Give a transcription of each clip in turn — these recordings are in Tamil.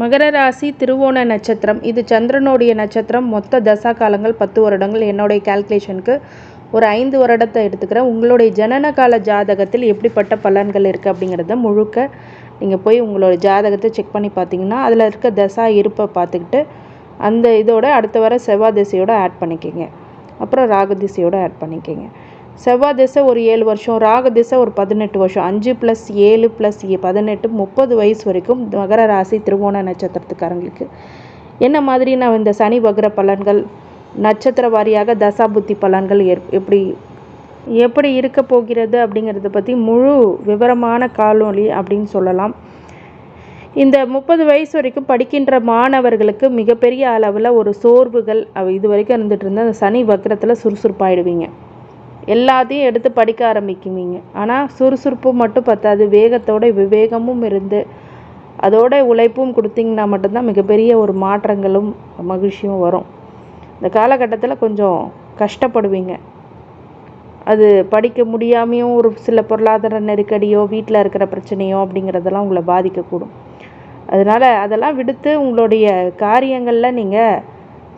மகர ராசி திருவோண நட்சத்திரம். இது சந்திரனுடைய நட்சத்திரம். மொத்த தசா காலங்கள் பத்து வருடங்கள். என்னுடைய கால்குலேஷனுக்கு ஒரு ஐந்து வருடத்தை எடுத்துக்கிறேன். உங்களுடைய ஜனன கால ஜாதகத்தில் எப்படிப்பட்ட பலன்கள் இருக்குது அப்படிங்கிறத முழுக்க நீங்கள் போய் உங்களோட ஜாதகத்தை செக் பண்ணி பார்த்தீங்கன்னா அதில் இருக்க தசா இருப்பை பார்த்துக்கிட்டு அந்த இதோட அடுத்த வர செவ்வாய் திசையோடு ஆட் பண்ணிக்கோங்க. அப்புறம் ராகு திசையோட ஆட் பண்ணிக்கோங்க. செவ்வாய் திசை ஒரு ஏழு வருஷம் ராக திசை ஒரு பதினெட்டு வருஷம். அஞ்சு ப்ளஸ் ஏழு ப்ளஸ் பதினெட்டு முப்பது வயசு வரைக்கும் மகர ராசி திருவோண நட்சத்திரத்துக்காரங்களுக்கு. என்ன மாதிரி நான் இந்த சனி வக்ர பலன்கள் நட்சத்திர வாரியாக தசா புத்தி பலன்கள் எப்படி எப்படி இருக்க போகிறது அப்படிங்கிறத பற்றி முழு விவரமான காலொலி அப்படின்னு சொல்லலாம். இந்த முப்பது வயசு வரைக்கும் படிக்கின்ற மாணவர்களுக்கு மிகப்பெரிய அளவில் ஒரு சோர்வுகள் அவ இது வரைக்கும் இருந்துகிட்டு இருந்தால் அந்த சனி வக்கரத்தில் சுறுசுறுப்பாயிடுவீங்க. எல்லாத்தையும் எடுத்து படிக்க ஆரம்பிக்குவீங்க. ஆனால் சுறுசுறுப்பு மட்டும் பத்தாது. வேகத்தோட விவேகமும் இருந்து அதோட உழைப்பும் கொடுத்தீங்கன்னா மட்டும்தான் மிகப்பெரிய ஒரு மாற்றங்களும் மகிழ்ச்சியும் வரும். இந்த காலகட்டத்தில் கொஞ்சம் கஷ்டப்படுவீங்க. அது படிக்க முடியாமையும் ஒரு சில பொருளாதார நெருக்கடியோ வீட்டில் இருக்கிற பிரச்சனையோ அப்படிங்கிறதெல்லாம் உங்களை பாதிக்கக்கூடும். அதனால் அதெல்லாம் விடுத்து உங்களுடைய காரியங்களில் நீங்கள்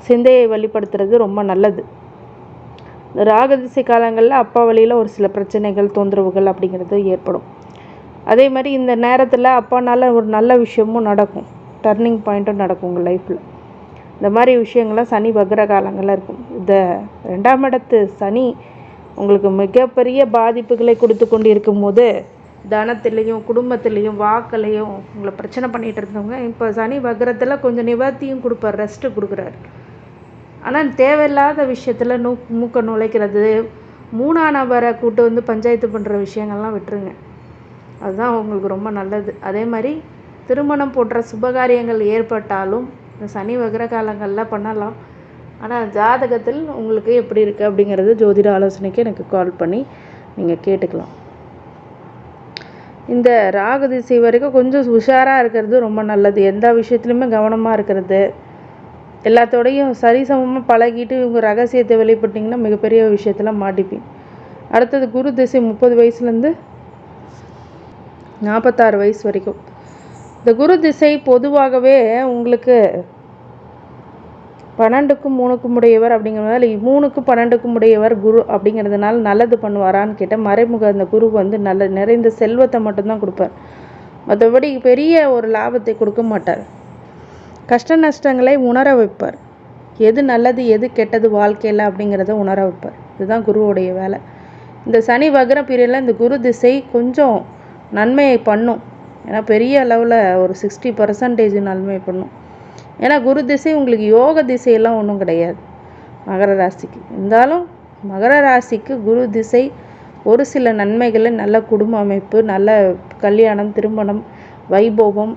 சிந்தையை வெளிப்படுத்துறது ரொம்ப நல்லது. ராகதிசை காலங்களில் அப்பா வழியில் ஒரு சில பிரச்சனைகள் தொந்தரவுகள் அப்படிங்கிறது ஏற்படும். அதே மாதிரி இந்த நேரத்தில் அப்பானால ஒரு நல்ல விஷயமும் நடக்கும். டர்னிங் பாயிண்ட்டும் நடக்கும் உங்கள் லைஃப்பில் இந்த மாதிரி விஷயங்கள்லாம் சனி வக்ர காலங்களில் இருக்கும். இந்த ரெண்டாம் இடத்து சனி உங்களுக்கு மிகப்பெரிய பாதிப்புகளை கொடுத்து கொண்டு இருக்கும்போது தனத்துலேயும் குடும்பத்துலேயும் வாக்கிலையும் உங்களை பிரச்சனை பண்ணிகிட்டு இருந்தவங்க இப்போ சனி வக்ரத்தில் கொஞ்சம் நிவர்த்தியும் கொடுப்பார் ரெஸ்ட்டு கொடுக்குறாரு. ஆனால் தேவையில்லாத விஷயத்தில் நூ மூக்கை நுழைக்கிறது மூணா நபரை கூட்டு வந்து பஞ்சாயத்து பண்ணுற விஷயங்கள்லாம் விட்டுருங்க. அதுதான் உங்களுக்கு ரொம்ப நல்லது. அதே மாதிரி திருமணம் போன்ற சுபகாரியங்கள் ஏற்பட்டாலும் இந்த சனி வகர காலங்களில் பண்ணலாம். ஆனால் ஜாதகத்தில் உங்களுக்கு எப்படி இருக்குது அப்படிங்கிறது ஜோதிட ஆலோசனைக்கு எனக்கு கால் பண்ணி நீங்கள் கேட்டுக்கலாம். இந்த ராகு திசை வரைக்கும் கொஞ்சம் உஷாராக இருக்கிறது ரொம்ப நல்லது. எந்த விஷயத்துலையுமே கவனமாக இருக்கிறது. எல்லாத்தோடையும் சரிசமமாக பழகிட்டு இவங்க ரகசியத்தை வெளிப்பட்டிங்கன்னா மிகப்பெரிய விஷயத்தில் மாட்டிப்பீங்க. அடுத்தது குரு திசை முப்பது வயசுலேருந்து நாற்பத்தாறு வயசு வரைக்கும். இந்த குரு திசை பொதுவாகவே உங்களுக்கு பன்னெண்டுக்கும் மூணுக்கும் உடையவர் அப்படிங்கிறதுனால மூணுக்கும் பன்னெண்டுக்கும் உடையவர் குரு அப்படிங்கிறதுனால நல்லது பண்ணுவாரான்னு கேட்டால் மறைமுக அந்த குரு வந்து நல்ல நிறைந்த செல்வத்தை மட்டும்தான் கொடுப்பார். மற்றபடி பெரிய ஒரு லாபத்தை கொடுக்க மாட்டார். கஷ்ட நஷ்டங்களை உணர வைப்பார். எது நல்லது எது கெட்டது வாழ்க்கையில் அப்படிங்கிறத உணர வைப்பார். இதுதான் குருவுடைய வேலை. இந்த சனி வக்ர பீரியடில் இந்த குரு திசை கொஞ்சம் நன்மையை பண்ணும். ஏன்னா பெரிய அளவில் ஒரு சிக்ஸ்டி பர்சன்டேஜ் நன்மை பண்ணும். ஏன்னா குரு திசை உங்களுக்கு யோக திசையெல்லாம் ஒன்றும் கிடையாது. மகர ராசிக்கு. இருந்தாலும் மகர ராசிக்கு குரு திசை ஒரு சில நன்மைகளை நல்ல குடும்ப அமைப்பு நல்ல கல்யாணம் திருமணம் வைபோகம்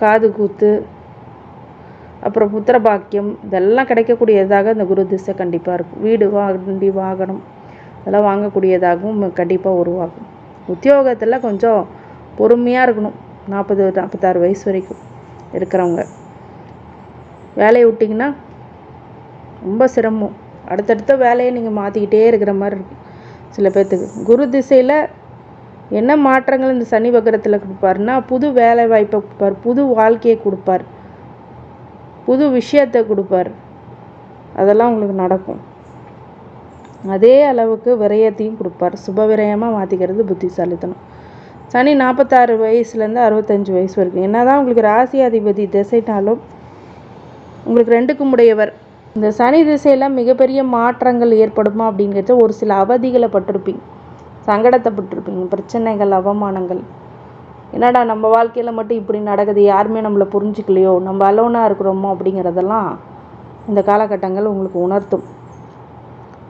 காது கூத்து அப்புறம் புத்திர பாக்கியம் இதெல்லாம் கிடைக்கக்கூடியதாக இந்த குரு திசை கண்டிப்பாக இருக்கும். வீடு வண்டி வாகனம் இதெல்லாம் வாங்கக்கூடியதாகவும் கண்டிப்பாக உருவாகும். உத்தியோகத்தில் கொஞ்சம் பொறுமையாக இருக்கணும். நாற்பது நாற்பத்தாறு வயசு வரைக்கும் இருக்கிறவங்க. வேலையை விட்டிங்கன்னா ரொம்ப சிரமம். அடுத்தடுத்த வேலையை நீங்கள் மாற்றிக்கிட்டே இருக்கிற மாதிரி இருக்கும். சில பேர்த்துக்கு குரு திசையில் என்ன மாற்றங்கள் இந்த சனி வக்கரத்தில் கொடுப்பாருன்னா புது வேலை வாய்ப்பை கொடுப்பார் புது வாழ்க்கையை கொடுப்பார் புது விஷயத்தை கொடுப்பார். அதெல்லாம் உங்களுக்கு நடக்கும். அதே அளவுக்கு விரயத்தையும் கொடுப்பார். சுப விரயமாக மாற்றிக்கிறது புத்திசாலித்தனம். சனி நாற்பத்தாறு வயசுலேருந்து அறுபத்தஞ்சு வயசு வரைக்கும். என்ன தான் உங்களுக்கு ராசி அதிபதி திசைனாலும் உங்களுக்கு ரெண்டுக்கும் உடையவர். இந்த சனி திசையில் மிகப்பெரிய மாற்றங்கள் ஏற்படுமா அப்படிங்கிறத ஒரு சில அவதிகளை பட்டிருப்பீங்க. சங்கடத்தைப்பட்டிருப்பீங்க. பிரச்சனைகள் அவமானங்கள். என்னடா நம்ம வாழ்க்கையில் மட்டும் இப்படி நடக்குது? யாருமே நம்மளை புரிஞ்சிக்கலையோ? நம்ம அலோனாக இருக்கிறோமோ? அப்படிங்கிறதெல்லாம் இந்த காலகட்டங்கள் உங்களுக்கு உணர்த்தும்.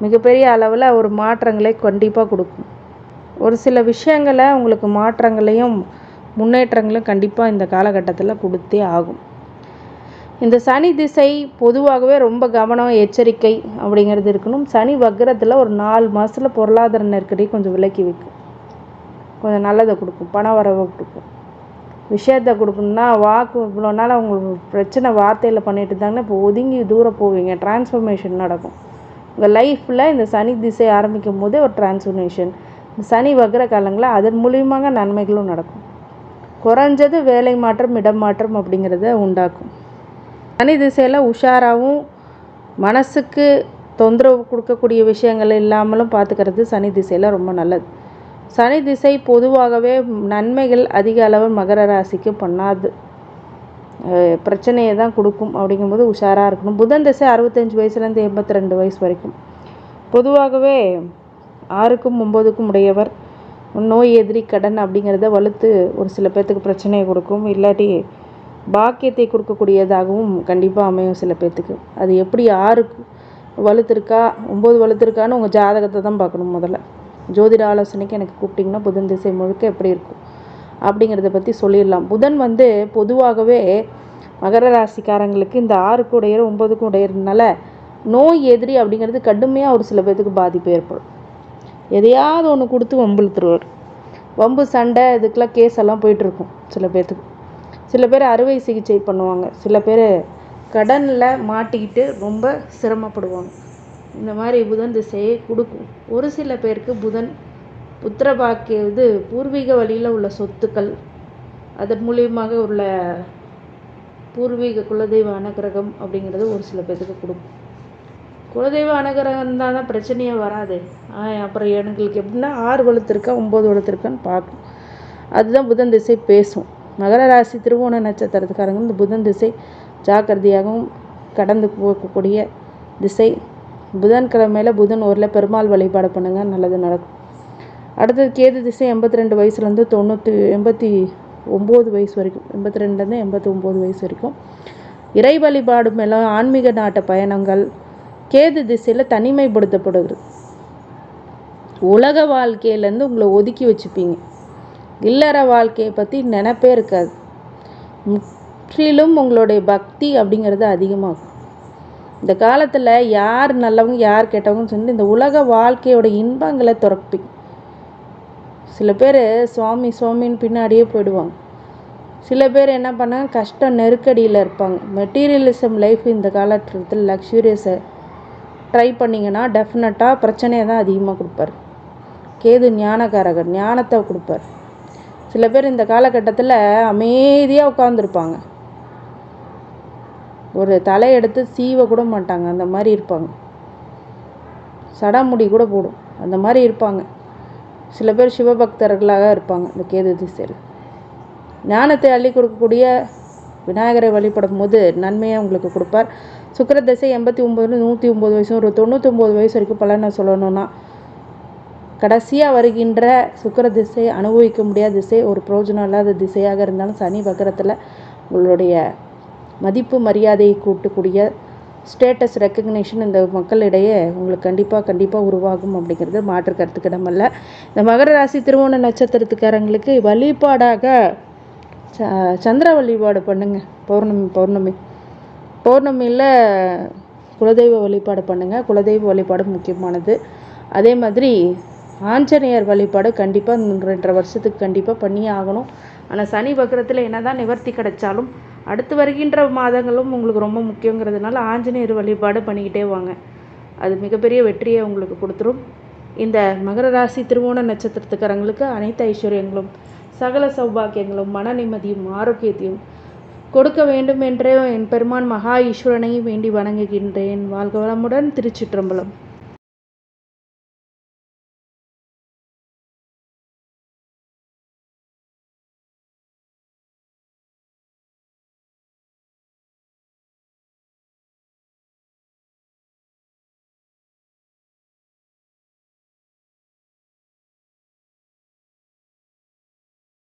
மிகப்பெரிய அளவில் ஒரு மாற்றங்களை கண்டிப்பாக கொடுக்கும். ஒரு சில விஷயங்களை உங்களுக்கு மாற்றங்களையும் முன்னேற்றங்களும் கண்டிப்பாக இந்த காலகட்டத்தில் கொடுத்தே ஆகும். இந்த சனி திசை பொதுவாகவே ரொம்ப கவனம் எச்சரிக்கை அப்படிங்கிறது இருக்கணும். சனி வக்கரத்தில் ஒரு நாலு மாதத்தில் பொருளாதார நெருக்கடி கொஞ்சம் விலக்கி வைக்கும். கொஞ்சம் நல்லதை கொடுக்கும் பண வரவை கொடுக்கும். விஷயத்தை கொடுக்கணும்னா வாக்கு இவ்வளோ நாள் அவங்க பிரச்சனை வார்த்தையில் பண்ணிட்டு இருந்தாங்கன்னா இப்போ ஒதுங்கி தூரம் போவீங்க. டிரான்ஸ்ஃபர்மேஷன் நடக்கும். உங்கள் லைஃப்பில் இந்த சனி திசை ஆரம்பிக்கும் போதே ஒரு டிரான்ஸ்ஃபர்மேஷன் சனி வக்கிர காலங்களில் அதன் மூலியமாக நன்மைகளும் நடக்கும். குறைஞ்சது வேலை மாற்றம் இடம் மாற்றம் அப்படிங்கிறத உண்டாக்கும். சனி திசையில் உஷாராகவும் மனசுக்கு தொந்தரவு கொடுக்கக்கூடிய விஷயங்கள் இல்லாமலும் பார்த்துக்கிறது சனி திசையில் ரொம்ப நல்லது. சனி திசை பொதுவாகவே நன்மைகள் அதிக அளவு மகர ராசிக்கு பண்ணாது. பிரச்சனையை தான் கொடுக்கும் அப்படிங்கும்போது உஷாராக இருக்கணும். புதன் திசை அறுபத்தஞ்சு வயசுலேருந்து எண்பத்தி ரெண்டு வயசு வரைக்கும். பொதுவாகவே ஆறுக்கும் ஒம்பதுக்கும் உடையவர். நோய் எதிரி கடன் அப்படிங்கிறத வலுத்து ஒரு சில பேர்த்துக்கு பிரச்சனையை கொடுக்கும். இல்லாட்டி பாக்கியத்தை கொடுக்கக்கூடியதாகவும் கண்டிப்பாக அமையும் சில பேர்த்துக்கு அது எப்படி ஆறுக்கு வலுத்திருக்கா ஒம்பது வலுத்திருக்கான்னு உங்கள் ஜாதகத்தை தான் பார்க்கணும் முதல்ல. ஜோதிட ஆலோசனைக்கு எனக்கு கூப்பிட்டிங்கன்னா புதன் திசை முழுக்க எப்படி இருக்கும் அப்படிங்கிறத பற்றி சொல்லிடலாம். புதன் வந்து பொதுவாகவே மகர ராசிக்காரங்களுக்கு இந்த ஆறுக்கும் உடையர் ஒம்பதுக்கும் உடையறதுனால நோய் எதிரி அப்படிங்கிறது கடுமையாக ஒரு சில பேர்த்துக்கு பாதிப்பு ஏற்படும். எதையாவது ஒன்று கொடுத்து வம்பிழுத்துருவார். வம்பு சண்டை இதுக்கெல்லாம் கேஸ் எல்லாம் போயிட்டுருக்கும் சில பேர்த்துக்கு சில பேர் அறுவை சிகிச்சை பண்ணுவாங்க. சில பேர் கடனில் மாட்டிக்கிட்டு ரொம்ப சிரமப்படுவாங்க. இந்த மாதிரி புதன் திசையை கொடுக்கும். ஒரு சில பேருக்கு புதன் புத்திரபாக்கிய இது பூர்வீக வழியில் உள்ள சொத்துக்கள் அதன் மூலியமாக உள்ள பூர்வீக குலதெய்வ அனுகிரகம் அப்படிங்கிறது ஒரு சில பேர்த்துக்கு கொடுக்கும். குலதெய்வ அனுகிரகம் இருந்தால் தான் பிரச்சனையே வராது. அப்புறம் எங்களுக்கு எப்படின்னா ஆறு வளர்த்துருக்கா ஒம்பது வளர்த்துருக்கான்னு பார்க்கும் அதுதான் புதன் திசை பேசும். மகர ராசி திருவோண நட்சத்திரத்துக்காரங்க இந்த புதன் திசை ஜாக்கிரதையாகவும் கடந்து போகக்கூடிய திசை. புதன்கிழமையில் புதன் ஊரில் பெருமாள் வழிபாடு பண்ணுங்க நல்லது நடக்கும். அடுத்தது கேது திசை எண்பத்தி ரெண்டு வயசுலேருந்து தொண்ணூற்றி எண்பத்தி ஒம்பது வயசு வரைக்கும் எண்பத்தி ரெண்டுலேருந்து எண்பத்தி ஒம்பது வயசு வரைக்கும். இறை வழிபாடு மேலே ஆன்மீக நாட்ட பயணங்கள் கேது திசையில் தனிமைப்படுத்தப்படுகிறது. உலக வாழ்க்கையிலேருந்து உங்களை ஒதுக்கி வச்சுப்பீங்க. இல்லற வாழ்க்கையை பற்றி நினப்பே இருக்காது. முற்றிலும் உங்களுடைய பக்தி அப்படிங்கிறது அதிகமாகும். இந்த காலத்தில் யார் நல்லவங்க யார் கெட்டவங்கன்னு சொல்லி இந்த உலக வாழ்க்கையோட இன்பங்களை துறப்பீங்க சில பேர் சுவாமி சுவாமின்னு பின்னாடியே போயிடுவாங்க. சில பேர் என்ன பண்ணாங்க? கஷ்டம் நெருக்கடியில் இருப்பாங்க. மெட்டீரியலிசம் லைஃப் இந்த காலகட்டத்தில் லக்ஸூரியஸை ட்ரை பண்ணிங்கன்னா டெஃபினட்டாக பிரச்சனையை தான் அதிகமாக கொடுப்பார். கேது ஞானகாரகர் ஞானத்தை கொடுப்பார். சில பேர் இந்த காலகட்டத்தில் அமைதியாக உட்காந்துருப்பாங்க ஒரு தலையெடுத்து சீவ கூட மாட்டாங்க அந்த மாதிரி இருப்பாங்க. சடாமுடி கூட போடும் அந்த மாதிரி இருப்பாங்க. சில பேர் சிவபக்தர்களாக இருப்பாங்க இந்த கேது திசையில் ஞானத்தை அள்ளி கொடுக்கக்கூடிய விநாயகரை வழிபடும் போது நன்மையை உங்களுக்கு கொடுப்பார். சுக்கர திசை எண்பத்தி ஒம்பது நூற்றி ஒம்பது வயசும் ஒரு தொண்ணூத்தொம்பது வயசு வரைக்கும் பலனை சொல்லணும்னா கடைசியாக வருகின்ற சுக்கிர திசை அனுபவிக்க முடியாத திசை ஒரு பிரயோஜனம் இல்லாத திசையாக இருந்தாலும் சனி வக்கரத்தில் உங்களுடைய மதிப்பு மரியாதையை கூட்டக்கூடிய ஸ்டேட்டஸ் ரெக்கக்னேஷன் இந்த மக்களிடையே உங்களுக்கு கண்டிப்பாக கண்டிப்பாக உருவாகும் அப்படிங்கிறது மாற்று கருத்துக்கிடமல்ல இந்த மகர ராசி திருவோண நட்சத்திரத்துக்காரங்களுக்கு வழிபாடாக ச சந்திர வழிபாடு பண்ணுங்க. பௌர்ணமி பௌர்ணமி. பௌர்ணமியில் குலதெய்வ வழிபாடு பண்ணுங்கள் குலதெய்வ வழிபாடு முக்கியமானது. அதே மாதிரி ஆஞ்சநேயர் வழிபாடு கண்டிப்பாக ரெண்டரை வருஷத்துக்கு கண்டிப்பாக பண்ணியே ஆகணும். ஆனால் சனி வக்கரத்தில் என்ன தான் நிவர்த்தி கிடைச்சாலும் அடுத்து வருகின்ற மாதங்களும் உங்களுக்கு ரொம்ப முக்கியங்கிறதுனால ஆஞ்சநேயர் வழிபாடு பண்ணிக்கிட்டே வாங்க. அது மிகப்பெரிய வெற்றியை உங்களுக்கு கொடுத்துரும். இந்த மகர ராசி திருவோண நட்சத்திரத்துக்காரங்களுக்கு அனைத்து ஐஸ்வர்யங்களும் சகல சௌபாக்கியங்களும் மன நிம்மதியும் ஆரோக்கியத்தையும் கொடுக்க வேண்டும் என்றே என் பெருமான் மகா ஈஸ்வரனை வேண்டி வணங்குகின்றேன். வாழ்க வளமுடன் திருச்சிற்றம்பலம்.